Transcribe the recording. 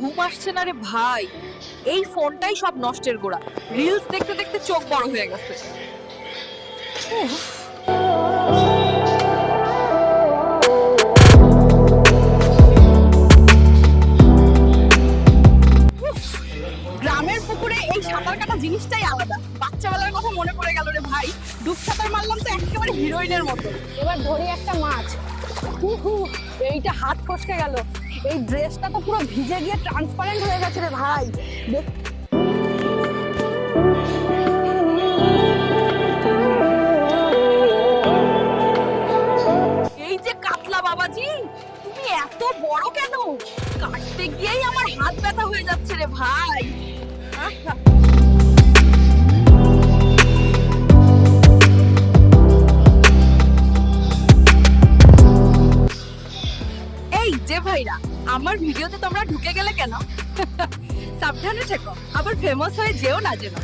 ঘুম আসছে না রে ভাই। এই ফোনটাই সব নষ্টের গোড়া। রিলস দেখতে দেখতে চোখ বড় হয়ে গেছে। গ্রামের পুকুরে এই সাঁতার কাটা জিনিসটাই আলাদা। বাচ্চাবেলার কথা মনে পড়ে গেল রে ভাই। ডুব সাঁতার মারলাম তো একেবারে হিরোইনের মতো। এবার ধরি একটা মাছ। এইটা হাত ফসকে গেল। এই ড্রেসটা তো পুরো ভিজে গিয়ে ট্রান্সপারেন্ট হয়ে গেছে রে ভাই। দেখ। এই যে কাতলা বাবাজি, তুমি এত বড় কেন? কাটতে গিয়েই আমার হাত ব্যথা হয়ে যাচ্ছে রে ভাই। এই যে ভাইরা, আমার ভিডিওতে তোমরা ঢুকে গেলে কেন? সাবধানে থেকো, আবার ফেমাস হয়ে যেও না যেন।